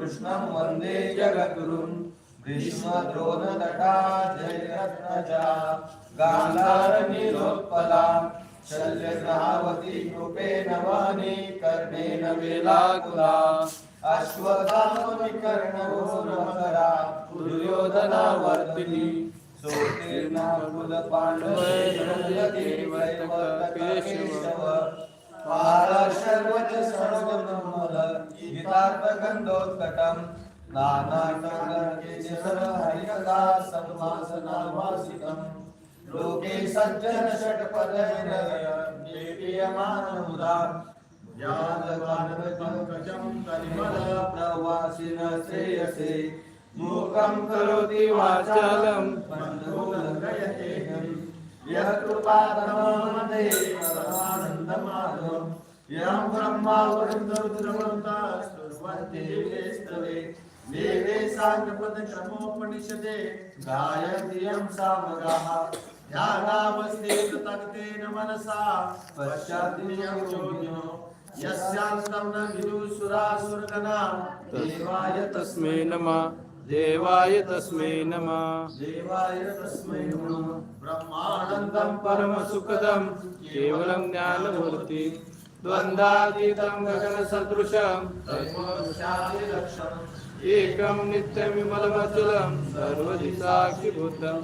कृष्णं वंदे जगद्गुरुं भीष्मद्रोणतटा जयरत्नजा गान्धारनीलोत्पला। शल्यग्रहावती कृपेण वाणी कर्णेन वेलाकुला। अश्वत्थामविकर्णघोरमकरा दुर्योधनावर्तिनी। सोतीर्णा केशव। पारशर्वच सर्वमल गीतार्थगन्धोत्कटम् नानाटङ्गकेशर लोके सज्जन षट्पदविनय निर्मीयमानमुदा ज्ञानवानपङ्कजं श्रेयसे मूकं करोति वाचालं यः यं ब्रह्मा स्तवे वेदे साङ्गपदक्रमोपनिषदे गायन्ति यं सामगाः ध्यानावस्थेत तक्तेन मनसा पश्चात् यं योगिनो यस्यान्तं न विदुसुरासुरगणा देवाय तस्मै नमः देवाय तस्मै नमः। देवाय तस्मै नमः। ब्रह्मानन्दं परमसुखदं केवलं ज्ञानमूर्ति। द्वन्द्वातीतं गगनसदृशं। एकं नित्यविमलमचलं सर्वदिशाक्षिभूतं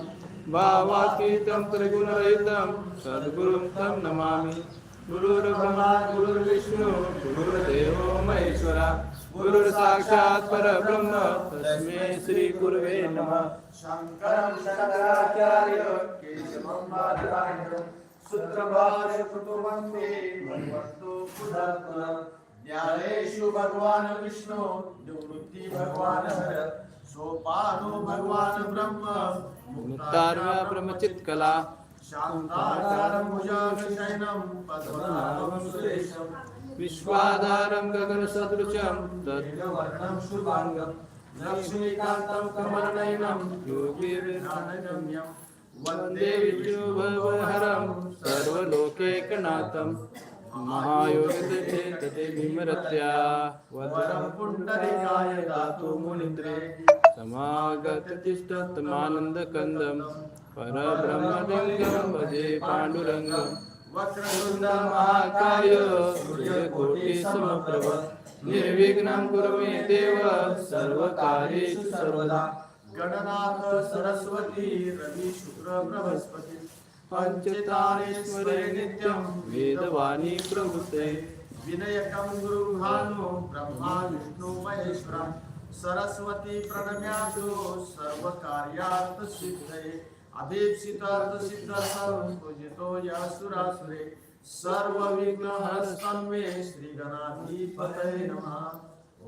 भावातीतं त्रिगुणरहितं सद्गुरुं तं नमामि। गुरुर्ब्रह्मा गुरुर्विष्णु गुरुर्देवो महेश्वरा। गुरुर्साक्षात् परब्रह्म तस्मै श्रीगुरवे नमः। शङ्करं शङ्कराचार्य केशवं सूत्रभाष्य कुर्वन्ते भगवन्तो पुनः ज्ञानेषु भगवान् विष्णु निवृत्ति भगवान् हर। सोपानो भगवान् ब्रह्म। मुक्तार्या ब्रह्मचित्कला। शान्ताकारं भुजगशयनं पद्मनाभं सुरेशं। विश्वाधारं गगनसदृशं। तत् दीर्घवर्णं शुभाङ्गं। लक्ष्मीकान्तं कमलनयनं। योगिर्ज्ञानगम्यं वन्दे विष्णुभवहरं सर्वलोकैकनाथं महायोगिते भीमरत्या वरं वदनं पुण्डरीकाय दातु मुनिन्द्रे समागततिष्ठतमानन्दकन्दं परब्रह्मलिङ्गं भजे पाण्डुरङ्गं वक्रतुण्डमहाकाय सूर्यकोटिसमप्रभ निर्विघ्नं कुरु मे देव सर्वकार्येषु सर्वदा गणनाथ सरस्वती रवि शुक्र बृहस्पति। पञ्चतारेश्वरे नित्यं वेदवाणी प्रवृते विनयकं गुरुभानो ब्रह्मा विष्णु महेश्वरा। सरस्वती प्रणम्यासु सर्वकार्यार्थ सिद्धये अभीप्सितार्थ सिद्धर्थं पूजितो यासुरासुरे। सर्वविघ्नहस्तं मे श्रीगणाधिपतये नमः।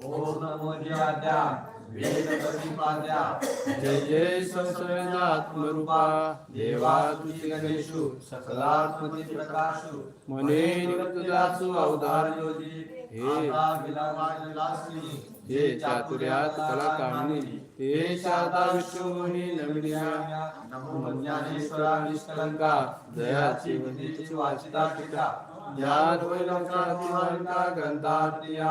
ॐ नमो जय जय संसवेदात्मरूपा। देवा तुझी गणेशु सकलात्मति प्रकाशु मने निवृत्तदासु योगी हे हे चातुर्यात कला कामिनी हे शारदा विष्णुमुनी नमिन्या। नमो ज्ञानेश्वरा निष्कलंका दयाची वंदिची वाचिता टीका ज्ञान वैलंकातिहारिका ग्रंथार्थिया